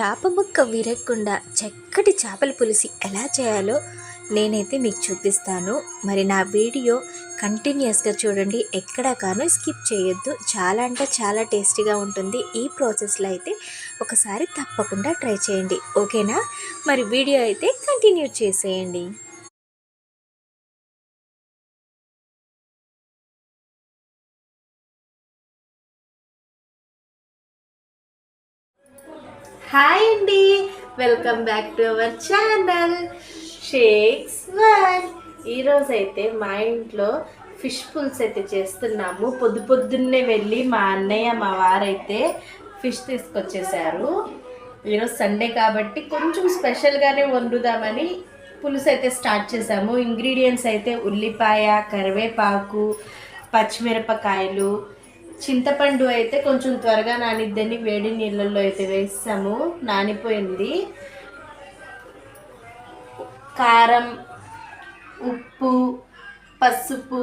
చేప ముక్క విరగకుండా చక్కటి చేపల పులుసు ఎలా చేయాలో నేనైతే మీకు చూపిస్తాను. మరి నా వీడియో కంటిన్యూస్గా చూడండి. ఎక్కడా కాను స్కిప్ చేయొద్దు. చాలా అంటే చాలా టేస్టీగా ఉంటుంది. ఈ ప్రాసెస్లో అయితే ఒకసారి తప్పకుండా ట్రై చేయండి. ఓకేనా? మరి వీడియో అయితే కంటిన్యూ చేసేయండి. హాయ్ అండి. Welcome back to our channel shakes వన్ ఈరోజు అయితే మా ఇంట్లో ఫిష్ పుల్స్ అయితే చేస్తున్నాము. పొద్దు పొద్దున్నే వెళ్ళి మా అన్నయ్య మా వారైతే ఫిష్ తీసుకొచ్చేసారు. ఈరోజు సండే కాబట్టి కొంచెం స్పెషల్గానే వండుదామని పులుసు అయితే స్టార్ట్ చేసాము. ఇంగ్రీడియంట్స్ అయితే ఉల్లిపాయ కరివేపాకు పచ్చిమిరపకాయలు చింతపండు అయితే కొంచెం త్వరగా నానిద్దని వేడి నీళ్ళల్లో అయితే వేసాము. నానిపోయింది. కారం ఉప్పు పసుపు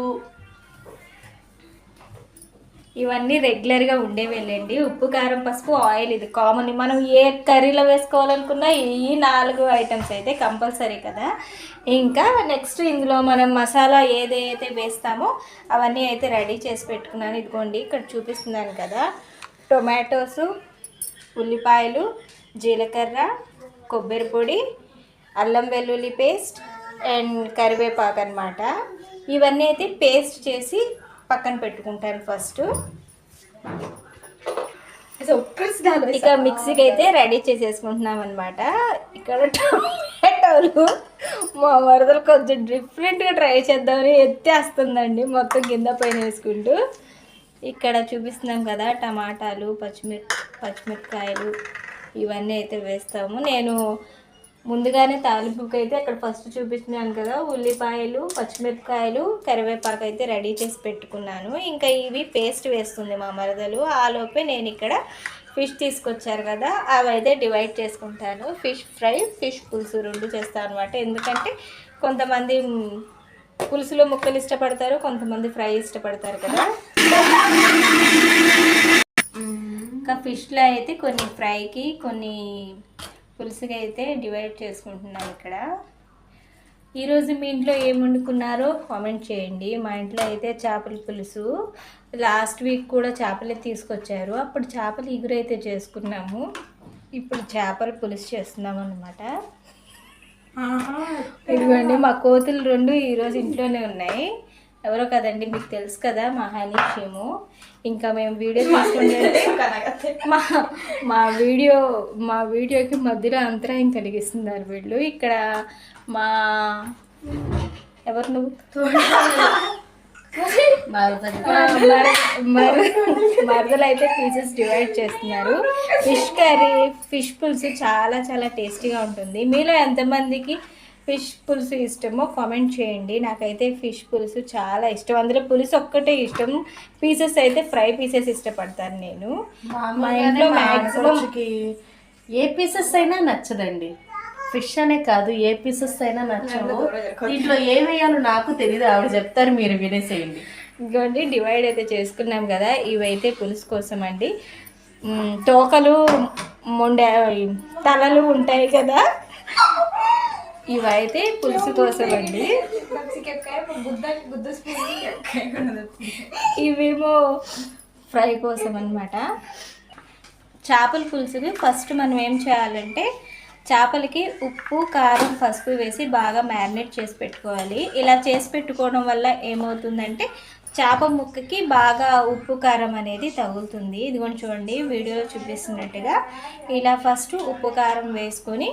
ఇవన్నీ రెగ్యులర్గా ఉండేవేలేండి. ఉప్పు కారం పసుపు ఆయిల్ ఇది కామన్ మనం ఏ కర్రీలో వేసుకోవాలనుకున్నా ఈ నాలుగు ఐటమ్స్ అయితే కంపల్సరీ కదా. ఇంకా నెక్స్ట్ ఇందులో మనం మసాలా ఏదైతే వేస్తామో అవన్నీ అయితే రెడీ చేసి పెట్టుకున్నాను. ఇదిగోండి ఇక్కడ చూపిస్తున్నాను కదా. టొమాటోసు ఉల్లిపాయలు జీలకర్ర కొబ్బరి పొడి అల్లం వెల్లుల్లి పేస్ట్ అండ్ కరివేపాకు అనమాట ఇవన్నీ అయితే పేస్ట్ చేసి పక్కన పెట్టుకుంటాను ఫస్ట్. ఇక మిక్సీకి అయితే రెడీ చేసేసుకుంటున్నాం అనమాట ఇక్కడ టొమాటోలు మా వరదలు కొంచెం డిఫరెంట్గా ట్రై చేద్దామని ఎత్తేస్తుందండి మొత్తం కింద పైన వేసుకుంటూ. ఇక్కడ చూపిస్తున్నాం కదా టమాటాలు పచ్చిమిర్ పచ్చిమిరపకాయలు ఇవన్నీ అయితే వేస్తాము. నేను ముందుగానే తాలింపుకి అయితే అక్కడ ఫస్ట్ చూపించినాను కదా ఉల్లిపాయలు పచ్చిమిరపకాయలు కరివేపాకు అయితే రెడీ చేసి పెట్టుకున్నాను. ఇంకా ఇవి పేస్ట్ వేస్తుంది మా మరదలు. ఆలోపే నేను ఇక్కడ ఫిష్ తీసుకొచ్చారు కదా అవి అయితే డివైడ్ చేసుకుంటాను. ఫిష్ ఫ్రై ఫిష్ పులుసు రెండు చేస్తాను అనమాట ఎందుకంటే కొంతమంది పులుసులో ముక్కలు ఇష్టపడతారు కొంతమంది ఫ్రై ఇష్టపడతారు కదా. ఇంకా ఫిష్లో అయితే కొన్ని ఫ్రైకి కొన్ని పులుసుగా అయితే డివైడ్ చేసుకుంటున్నాను ఇక్కడ. ఈరోజు మీ ఇంట్లో ఏం వండుకున్నారో కామెంట్ చేయండి. మా ఇంట్లో అయితే చేపల పులుసు. లాస్ట్ వీక్ కూడా చేపలే తీసుకొచ్చారు. అప్పుడు చేపల ఇగురు అయితే చేసుకున్నాము. ఇప్పుడు చేపల పులుసు చేస్తున్నాం అనమాట ఇదిగోండి మా కోతులు రెండు ఈరోజు ఇంట్లోనే ఉన్నాయి. ఎవరో కదండి మీకు తెలుసు కదా మా హనీషేము ఇంకా మేము వీడియో తీసుకుంటే మా మా వీడియో మా వీడియోకి మధ్యలో అంతరాయం కలిగిస్తున్నారు వీళ్ళు. ఇక్కడ మా ఎవరు నువ్వు? మరదలు అయితే పీసెస్ డివైడ్ చేస్తున్నారు. ఫిష్ కర్రీ ఫిష్ పులుసు చాలా చాలా టేస్టీగా ఉంటుంది. మీలో ఎంతమందికి ఫిష్ పులుసు ఇష్టమో కామెంట్ చేయండి. నాకైతే ఫిష్ పులుసు చాలా ఇష్టం. అందులో పులుసు ఒక్కటే ఇష్టం. పీసెస్ అయితే ఫ్రై పీసెస్ ఇష్టపడతాను నేను. మా ఇంట్లో మ్యాక్సిమం ఏ పీసెస్ అయినా నచ్చదండి. ఫిష్ అనే కాదు ఏ పీసెస్ అయినా నచ్చవు. దీంట్లో ఏం వేయాలో నాకు తెలియదు ఆవిడ చెప్తారు మీరు వినేసేయండి. ఇంకోండి డివైడ్ అయితే చేసుకున్నాం కదా. ఇవైతే పులుసు కోసం అండి. తోకలు మొండె తలలు ఉంటాయి కదా. ఇవైతే పులుసు కోసం అండి ఇవేమో ఫ్రై కోసం అన్నమాట. చేపల పులుసుకి ఫస్ట్ మనం ఏం చేయాలంటే చేపలకి ఉప్పు కారం పసుపు వేసి బాగా మ్యారినేట్ చేసి పెట్టుకోవాలి. ఇలా చేసి పెట్టుకోవడం వల్ల ఏమవుతుందంటే చేప ముక్కకి బాగా ఉప్పు కారం అనేది తగులుతుంది. ఇదిగోండి చూడండి వీడియోలో చూపిస్తున్నట్టుగా. ఇలా ఫస్ట్ ఉప్పు కారం వేసుకొని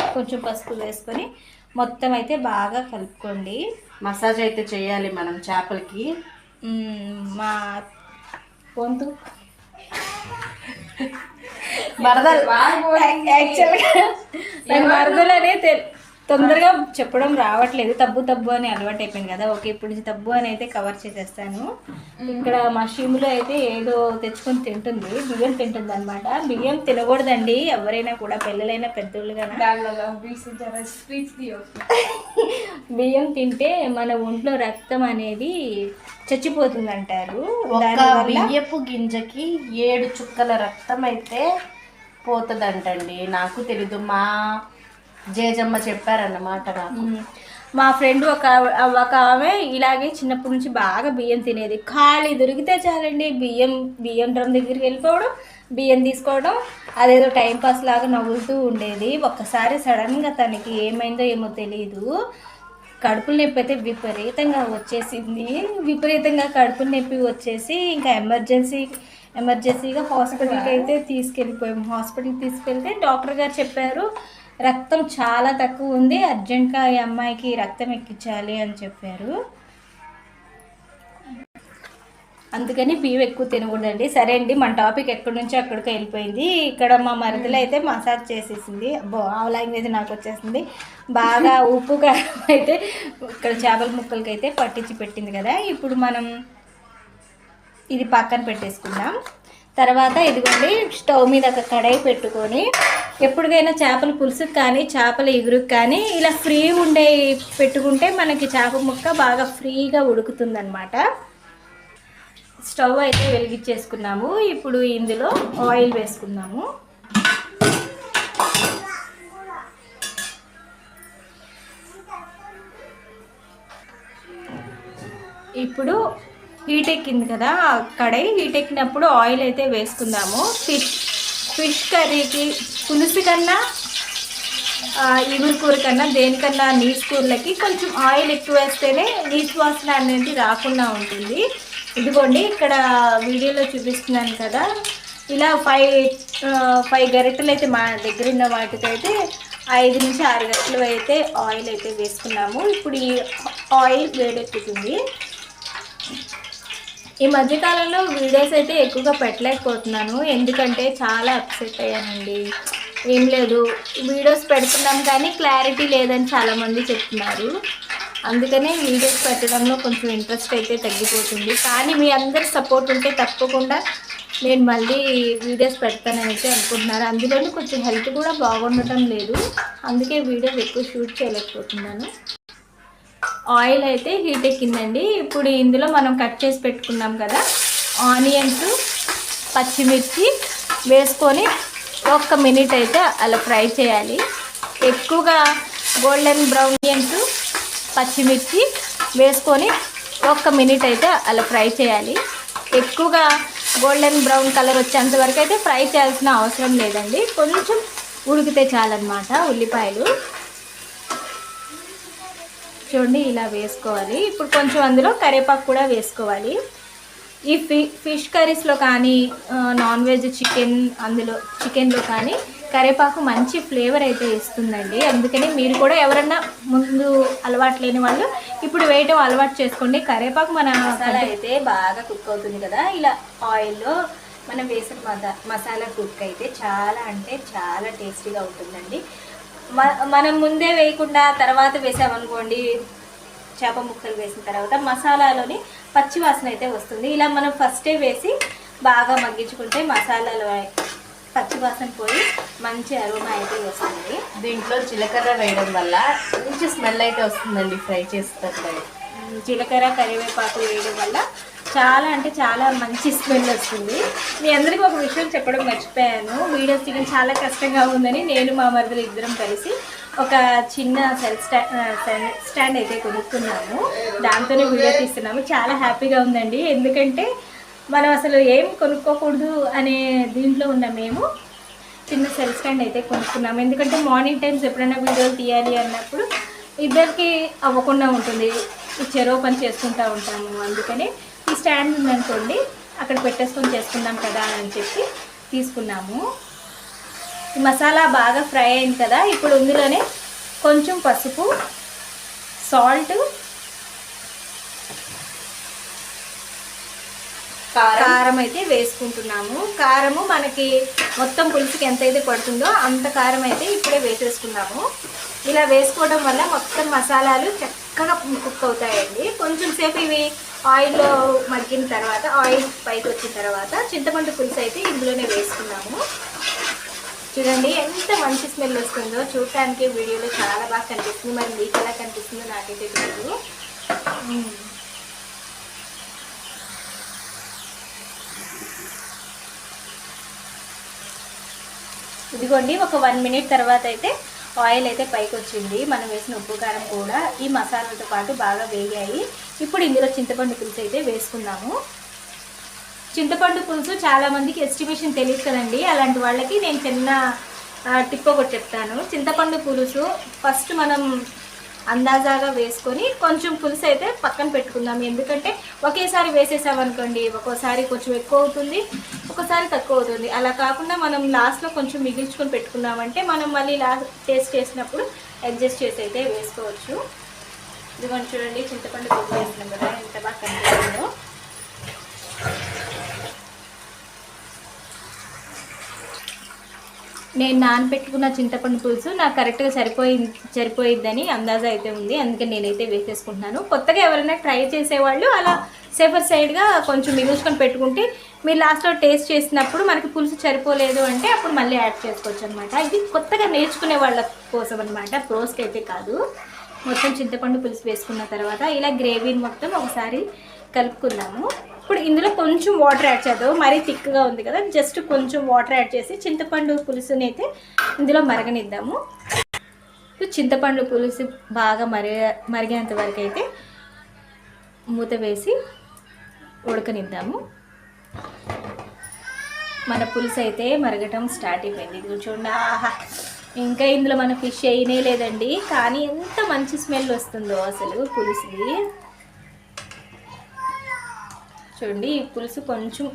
కొంచెం పసుపు వేసుకొని మొత్తం అయితే బాగా కలుపుకోండి. మసాజ్ అయితే చేయాలి మనం చేపలకి. మా వంతు. వరదలు. యాక్చువల్గా వరదలనే తె- తొందరగా చెప్పడం రావట్లేదు. తబ్బు తబ్బు అని అలవాటు అయిపోయింది కదా. ఓకే ఇప్పుడు తబ్బు అని అయితే కవర్ చేసేస్తాను. ఇక్కడ మా షీములో అయితే ఏదో తెచ్చుకొని తింటుంది. బియ్యం తింటుంది అనమాట బియ్యం తినకూడదండి. ఎవరైనా కూడా పిల్లలైనా పెద్దోళ్ళు బియ్యం తింటే మన ఒంట్లో రక్తం అనేది చచ్చిపోతుంది అంటారు బియ్యపు గింజకి ఏడు చుక్కల రక్తం అయితే పోతుందంటండి. నాకు తెలీదు. మా జేజమ్మ చెప్పారన్నమాట నాకు. మా ఫ్రెండ్ ఒక ఒక ఆమె ఇలాగే చిన్నప్పటి నుంచి బాగా బియ్యం తినేది. ఖాళీ దొరికితే చాలండి బియ్యం బియ్యం డ్రమ్ దగ్గరికి వెళ్ళిపోవడం బియ్యం తీసుకోవడం అదేదో టైంపాస్ లాగా నవ్వులుతూ ఉండేది. ఒక్కసారి సడన్గా తనకి ఏమైందో ఏమో తెలియదు కడుపులు నొప్పి అయితే విపరీతంగా వచ్చేసింది. విపరీతంగా కడుపులు నొప్పి వచ్చేసి ఇంకా ఎమర్జెన్సీ ఎమర్జెన్సీగా హాస్పిటల్కి అయితే తీసుకెళ్ళిపోయాము హాస్పిటల్కి తీసుకెళ్తే డాక్టర్ గారు చెప్పారు రక్తం చాలా తక్కువ ఉంది అర్జెంట్గా ఈ అమ్మాయికి రక్తం ఎక్కించాలి అని చెప్పారు. అందుకని బియ్యం ఎక్కువ తినకూడదండి. సరే అండి మన టాపిక్ ఎక్కడి నుంచో అక్కడికి వెళ్ళిపోయింది. ఇక్కడ మా మరదలు అయితే మసాజ్ చేసేసింది. అబ్బో ఆ లాంగ్వేజ్ నాకు వచ్చేసింది. బాగా ఉప్పు కారం అయితే ఇక్కడ చేపల ముక్కలకి అయితే పట్టించి పెట్టింది కదా. ఇప్పుడు మనం ఇది పక్కన పెట్టేసుకుందాం. తర్వాత ఇదిగోండి స్టవ్ మీద ఒక కడాయి పెట్టుకొని ఎప్పటికైనా చేపల పులుసుకి కానీ చేపల ఎగురుకి కానీ ఇలా ఫ్రీ ఉండే పెట్టుకుంటే మనకి చేప ముక్క బాగా ఫ్రీగా ఉడుకుతుందనమాట స్టవ్ అయితే వెలిగించేసుకున్నాము. ఇప్పుడు ఇందులో ఆయిల్ వేసుకున్నాము ఇప్పుడు హీట్ ఎక్కింది కదా కడాయి హీట్ ఎక్కినప్పుడు ఆయిల్ అయితే వేసుకుందాము. ఫిష్ ఫిష్ కర్రీకి పులుసు కన్నా ఇగురు కూర కన్నా దేనికన్నా నీచు కూరలకి కొంచెం ఆయిల్ ఎక్కువ వేస్తేనే నీచు వాసన అనేది రాకుండా ఉంటుంది. ఇదిగోండి ఇక్కడ వీడియోలో చూపిస్తున్నాను కదా. ఇలా ఫైవ్ ఫైవ్ గరిటెలు అయితే మా దగ్గర ఉన్న వాటితో అయితే ఐదు నుంచి ఆరు గంటలు అయితే ఆయిల్ అయితే వేసుకున్నాము. ఇప్పుడు ఈ ఆయిల్ వేడెక్కుతుంది. ఈ మధ్యకాలంలో వీడియోస్ అయితే ఎక్కువగా పెట్టలేకపోతున్నాను. ఎందుకంటే చాలా అప్సెట్ అయ్యానండి. ఏం లేదు. వీడియోస్ పెడుతున్నాం కానీ క్లారిటీ లేదని చాలామంది చెప్తున్నారు. అందుకనే వీడియోస్ పెట్టడంలో కొంచెం ఇంట్రెస్ట్ అయితే తగ్గిపోతుంది. కానీ మీ అందరి సపోర్ట్ ఉంటే తప్పకుండా నేను మళ్ళీ వీడియోస్ పెడతానని అయితే అనుకుంటున్నారు. అందులోనూ కొంచెం హెల్త్ కూడా బాగుండటం లేదు. అందుకే వీడియోస్ ఎక్కువ షూట్ చేయలేకపోతున్నాను. ఆయిల్ అయితే హీట్ ఎక్కిందండి. ఇప్పుడు ఇందులో మనం కట్ చేసి పెట్టుకున్నాం కదా ఆనియన్స్ పచ్చిమిర్చి వేసుకొని ఒక్క మినిట్ అయితే అలా ఫ్రై చేయాలి. ఎక్కువగా గోల్డెన్ బ్రౌన్ ఆనియన్స్ పచ్చిమిర్చి వేసుకొని ఒక్క మినిట్ అయితే అలా ఫ్రై చేయాలి. ఎక్కువగా గోల్డెన్ బ్రౌన్ కలర్ వచ్చేంత వరకు అయితే ఫ్రై చేయాల్సిన అవసరం లేదండి. కొంచెం ఉడికితే చాలన్నమాట ఉల్లిపాయలు. చూడండి ఇలా వేసుకోవాలి. ఇప్పుడు కొంచెం అందులో కరివేపాకు కూడా వేసుకోవాలి. ఈ ఫి ఫిష్ కర్రీస్లో కానీ నాన్ వెజ్ చికెన్ అందులో చికెన్లో కానీ కరివేపాకు మంచి ఫ్లేవర్ అయితే ఇస్తుందండి. అందుకని మీరు కూడా ఎవరన్నా ముందు అలవాటు లేని వాళ్ళు ఇప్పుడు వేయటం అలవాటు చేసుకోండి. కరివేపాకు మన మసాలా అయితే బాగా కుక్ అవుతుంది కదా. ఇలా ఆయిల్లో మనం వేసిన మసా మసాలా కుక్ అయితే చాలా అంటే చాలా టేస్టీగా ఉంటుందండి. మనం ముందే వేయకుండా తర్వాత వేసామనుకోండి చేప ముక్కలు వేసిన తర్వాత మసాలాలోని పచ్చి వాసన అయితే వస్తుంది. ఇలా మనం ఫస్టే వేసి బాగా మగ్గించుకుంటే మసాలాలో పచ్చి వాసన పోయి మంచి అరోమా అయితే వస్తుంది. దీంట్లో జీలకర్ర వేయడం వల్ల మంచి స్మెల్ అయితే వస్తుందండి ఫ్రై చేసేటట్లయితే జీలకర్ర కరివేపాకు వేయడం వల్ల చాలా అంటే చాలా మంచి స్మెల్ వస్తుంది. మీ అందరికీ ఒక విషయం చెప్పడం మర్చిపోయాను. వీడియోస్ తీయడం చాలా కష్టంగా ఉందని నేను మా మరదలు ఇద్దరం కలిసి ఒక చిన్న సెల్ స్టాండ్ సెల్ స్టాండ్ అయితే కొనుక్కున్నాము. దాంతోనే వీడియో తీస్తున్నాము. చాలా హ్యాపీగా ఉందండి. ఎందుకంటే మనం అసలు ఏం కొనుక్కోకూడదు అనే దీంట్లో ఉన్న మేము చిన్న సెల్ స్టాండ్ అయితే కొనుక్కున్నాము. ఎందుకంటే మార్నింగ్ టైమ్స్ ఎప్పుడైనా వీడియోలు తీయాలి అన్నప్పుడు ఇద్దరికి అవ్వకుండా ఉంటుంది. ఈ చెరో పని చేసుకుంటూ ఉంటాము. అందుకని ఈ స్టాండ్ ఉందనుకోండి అక్కడ పెట్టేసుకొని చేసుకుందాం కదా అని చెప్పి తీసుకున్నాము. ఈ మసాలా బాగా ఫ్రై అయింది కదా ఇప్పుడు ఇందులోనే కొంచెం పసుపు సాల్ట్ కారం. కారం అయితే వేసుకుంటున్నాము. కారము మనకి మొత్తం పులుసుకి ఎంత అయితే పడుతుందో అంత కారం అయితే ఇప్పుడే వేసేసుకున్నాము ఇలా వేసుకోవడం వల్ల మొత్తం మసాలాలు చక్కగా కుక్ అవుతాయండి. కొంచెం సేపు ఇవి ఆయిల్లో మగ్గిన తర్వాత ఆయిల్ పైకి వచ్చిన తర్వాత చింతపండు పులుసు అయితే ఇందులోనే వేసుకున్నాము చూడండి ఎంత మంచి స్మెల్ వస్తుందో. చూడటానికి వీడియోలో చాలా బాగా కనిపిస్తుంది. మరి మీకు ఎలా కనిపిస్తుందో నాకైతే తెలియదు ఇదిగోండి ఒక వన్ మినిట్ తర్వాత అయితే ఆయిల్ అయితే పైకి వచ్చింది. మనం వేసిన ఉప్పు కారం కూడా ఈ మసాలాతో పాటు బాగా వేగాయి. ఇప్పుడు ఇందులో చింతపండు పులుసు అయితే వేసుకుందాము. చింతపండు పులుసు చాలామందికి ఎస్టిమేషన్ తెలియదు కదండి. అలాంటి వాళ్ళకి నేను చిన్న టిప్ ఒకటి చెప్తాను. చింతపండు పులుసు ఫస్ట్ మనం అందాజాగా వేసుకొని కొంచెం పులుసు అయితే పక్కన పెట్టుకుందాం. ఎందుకంటే ఒకేసారి వేసేసామనుకోండి ఒక్కోసారి కొంచెం ఎక్కువ అవుతుంది ఒక్కోసారి తక్కువ అవుతుంది. అలా కాకుండా మనం లాస్ట్లో కొంచెం మిగిల్చుకొని పెట్టుకున్నామంటే మనం మళ్ళీ లాస్ట్ టేస్ట్ చేసినప్పుడు అడ్జస్ట్ చేసి అయితే వేసుకోవచ్చు. ఇదిగోండి చూడండి చింతపండు పులుసు వేసినాం కదా ఎంత బాగా కనిపిస్తుందో. నేను నానబెట్టుకున్న చింతపండు పులుసు నాకు కరెక్ట్గా సరిపోయి సరిపోయిద్దని అందాజా అయితే ఉంది. అందుకే నేనైతే వేసేసుకుంటున్నాను. కొత్తగా ఎవరైనా ట్రై చేసేవాళ్ళు అలా సేఫర్ సైడ్గా కొంచెం మిగుల్చుకొని పెట్టుకుంటే మీరు లాస్ట్లో టేస్ట్ చేసినప్పుడు మనకి పులుసు సరిపోలేదు అంటే అప్పుడు మళ్ళీ యాడ్ చేసుకోవచ్చు అనమాట ఇది కొత్తగా నేర్చుకునే వాళ్ళ కోసం అనమాట ప్రోస్కి అయితే కాదు. మొత్తం చింతపండు పులుసు వేసుకున్న తర్వాత ఇలా గ్రేవీని మొత్తం ఒకసారి కలుపుకుందాము. ఇప్పుడు ఇందులో కొంచెం వాటర్ యాడ్ చేద్దాం. మరీ థిక్గా ఉంది కదా. జస్ట్ కొంచెం వాటర్ యాడ్ చేసి చింతపండు పులుసుని అయితే ఇందులో మరగనిద్దాము. ఇప్పుడు చింతపండు పులుసు బాగా మరిగ మరిగేంత వరకు అయితే మూత వేసి ఉడకనిద్దాము. మన పులుసు అయితే మరగటం స్టార్ట్ అయిపోయింది. ఇది చూడండి. ఆహా! ఇంకా ఇందులో మన ఫిష్ అయినే లేదండి. కానీ ఎంత మంచి స్మెల్ వస్తుందో అసలు పులుసుది. చూడండి ఈ పులుసు కొంచెం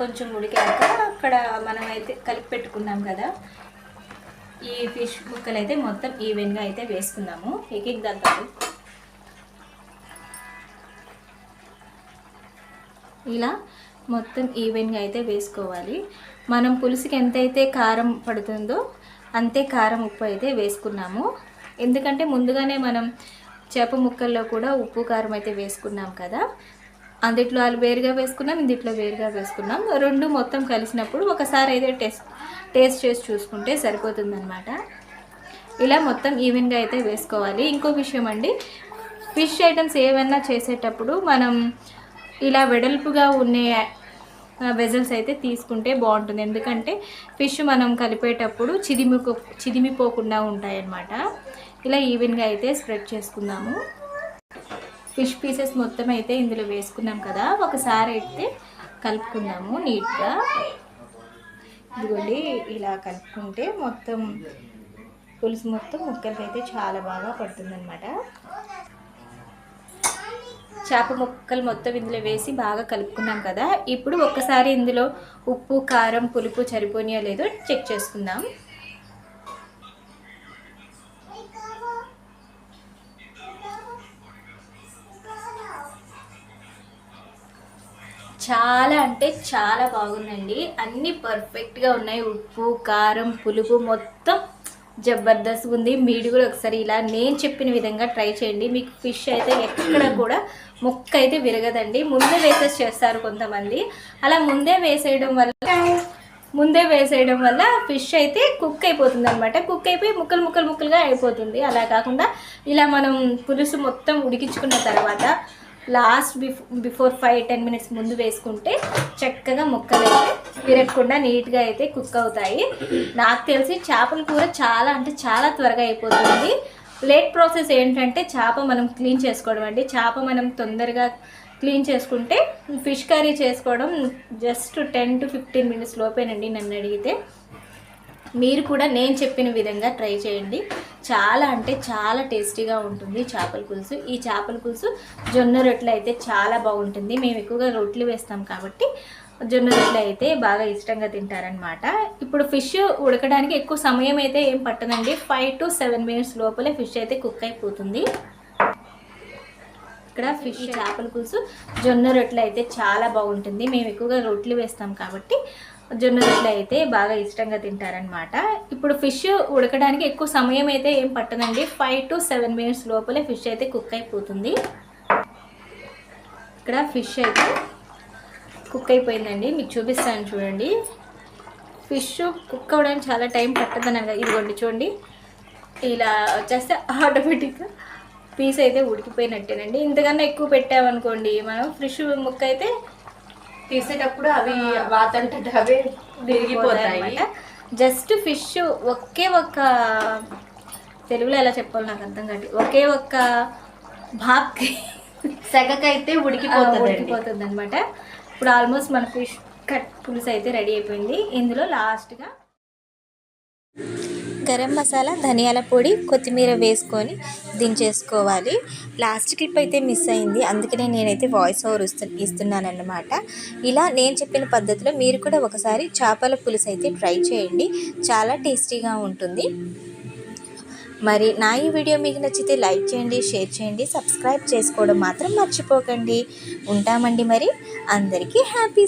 కొంచెం ఉడికాక అక్కడ మనం అయితే కలిపి పెట్టుకున్నాం కదా. ఈ ఫిష్ ముక్కలు అయితే మొత్తం ఈవెన్గా అయితే వేసుకున్నాము ఎకిక్ దంతాలు ఇలా మొత్తం ఈవెన్గా అయితే వేసుకోవాలి. మనం పులుసుకి ఎంతైతే కారం పడుతుందో అంతే కారం ఉప్పు అయితే వేసుకున్నాము. ఎందుకంటే ముందుగానే మనం చేప ముక్కల్లో కూడా ఉప్పు కారం అయితే వేసుకున్నాం కదా. అందుట్లో వాళ్ళు వేరుగా వేసుకున్నాం ఇందిట్లో వేరుగా వేసుకున్నాం. రెండు మొత్తం కలిసినప్పుడు ఒకసారి అయితే టేస్ట్ టేస్ట్ చేసి చూసుకుంటే సరిపోతుందన్నమాట. ఇలా మొత్తం ఈవెన్గా అయితే వేసుకోవాలి. ఇంకో విషయం అండి ఫిష్ ఐటమ్స్ ఏమైనా చేసేటప్పుడు మనం ఇలా వెడల్పుగా ఉండే వెజల్స్ అయితే తీసుకుంటే బాగుంటుంది. ఎందుకంటే ఫిష్ మనం కలిపేటప్పుడు చిదిమి చిదిమిపోకుండా ఉంటాయన్నమాట. ఇలా ఈవెన్గా అయితే స్ప్రెడ్ చేసుకుందాము. ఫిష్ పీసెస్ మొత్తం అయితే ఇందులో వేసుకున్నాం కదా. ఒకసారి అయితే కలుపుకున్నాము నీట్గా. ఇదిగోండి ఇలా కలుపుకుంటే మొత్తం పులుసు మొత్తం ముక్కలకి అయితే చాలా బాగా పడుతుందన్నమాట. చేప ముక్కలు మొత్తం ఇందులో వేసి బాగా కలుపుకున్నాం కదా. ఇప్పుడు ఒక్కసారి ఇందులో ఉప్పు కారం పులుపు సరిపోనియో లేదో చెక్ చేసుకుందాం. చాలా అంటే చాలా బాగుందండి. అన్నీ పర్ఫెక్ట్గా ఉన్నాయి. ఉప్పు కారం పులుపు మొత్తం జబర్దస్త్ ఉంది. మీరు కూడా ఒకసారి ఇలా నేను చెప్పిన విధంగా ట్రై చేయండి. మీకు ఫిష్ అయితే ఎక్కడ కూడా ముక్క అయితే విరగదండి. ముందే వేసేసి చేస్తారు కొంతమంది. అలా ముందే వేసేయడం వల్ల ముందే వేసేయడం వల్ల ఫిష్ అయితే కుక్ అయిపోతుంది అనమాట కుక్ అయిపోయి ముక్కలు ముక్కలు ముక్కలుగా అయిపోతుంది. అలా కాకుండా ఇలా మనం పులుసు మొత్తం ఉడికించుకున్న తర్వాత last before before five ten minutes ముందు వేసుకుంటే చక్కగా ముక్కలు అయితే విరగకుండా నీట్గా అయితే కుక్ అవుతాయి. నాకు తెలిసి చేపల కూర చాలా అంటే చాలా త్వరగా అయిపోతుంది. లేట్ ప్రాసెస్ ఏంటంటే చేప మనం క్లీన్ చేసుకోవడం అండి. చేప మనం తొందరగా క్లీన్ చేసుకుంటే ఫిష్ కర్రీ చేసుకోవడం just ten to fifteen minutes లోపేనండి నన్ను అడిగితే. మీరు కూడా నేను చెప్పిన విధంగా ట్రై చేయండి. చాలా అంటే చాలా టేస్టీగా ఉంటుంది చేపల పులుసు. ఈ చేపల పులుసు జొన్న రొట్టెలు అయితే చాలా బాగుంటుంది. మేము ఎక్కువగా రొట్టెలు వేస్తాం కాబట్టి జొన్న రొట్టెలు అయితే బాగా ఇష్టంగా తింటారనమాట ఇప్పుడు ఫిష్ ఉడకడానికి ఎక్కువ సమయం అయితే ఏం పట్టదండి. ఫైవ్ టు సెవెన్ మినిట్స్ లోపలే ఫిష్ అయితే కుక్ అయిపోతుంది. ఇక్కడ ఫిష్ చేపల పులుసు జొన్న రొట్టెలు అయితే చాలా బాగుంటుంది. మేము ఎక్కువగా రొట్టెలు వేస్తాం కాబట్టి జొన్న రొట్టెలు అయితే బాగా ఇష్టంగా తింటారనమాట ఇప్పుడు ఫిష్ ఉడకడానికి ఎక్కువ సమయం అయితే ఏం పట్టదండి. ఫైవ్ టు సెవెన్ మినిట్స్ లోపలే ఫిష్ అయితే కుక్ అయిపోతుంది. ఇక్కడ ఫిష్ అయితే కుక్ అయిపోయిందండి. మీకు చూపిస్తాను చూడండి. ఫిష్ కుక్ అవ్వడానికి చాలా టైం పట్టదని ఇదిగోండి చూడండి. ఇలా వచ్చేస్తే ఆటోమేటిక్గా పీస్ అయితే ఉడికిపోయినట్టేనండి. ఇంతకన్నా ఎక్కువ పెట్టామనుకోండి మనం ఫ్రిష్ ముక్క అయితే తీసేటప్పుడు అవి వాతంటే అవే విరిగిపోతాయి. జస్ట్ ఫిష్ ఒకే ఒక్క తెలుగులో ఎలా చెప్పాలి నాకు అర్థం కాదు. ఒకే ఒక్క భాప్కి సెగకైతే ఉడికిపోతుంది ఉడికిపోతుంది అనమాట ఇప్పుడు ఆల్మోస్ట్ మన ఫిష్ కట్ పులుసు అయితే రెడీ అయిపోయింది. ఇందులో లాస్ట్గా గరం మసాలా ధనియాల పొడి కొత్తిమీర వేసుకొని దించేసుకోవాలి. లాస్ట్ క్లిప్ అయితే మిస్ అయింది. అందుకనే నేనైతే వాయిస్ ఓవర్ ఇస్తు ఇస్తున్నానన్నమాట. ఇలా నేను చెప్పిన పద్ధతిలో మీరు కూడా ఒకసారి చేపల పులుసు అయితే ట్రై చేయండి. చాలా టేస్టీగా ఉంటుంది. మరి నా ఈ వీడియో మీకు నచ్చితే లైక్ చేయండి షేర్ చేయండి సబ్స్క్రైబ్ చేసుకోవడం మాత్రం మర్చిపోకండి. ఉంటామండి మరి. అందరికీ హ్యాపీ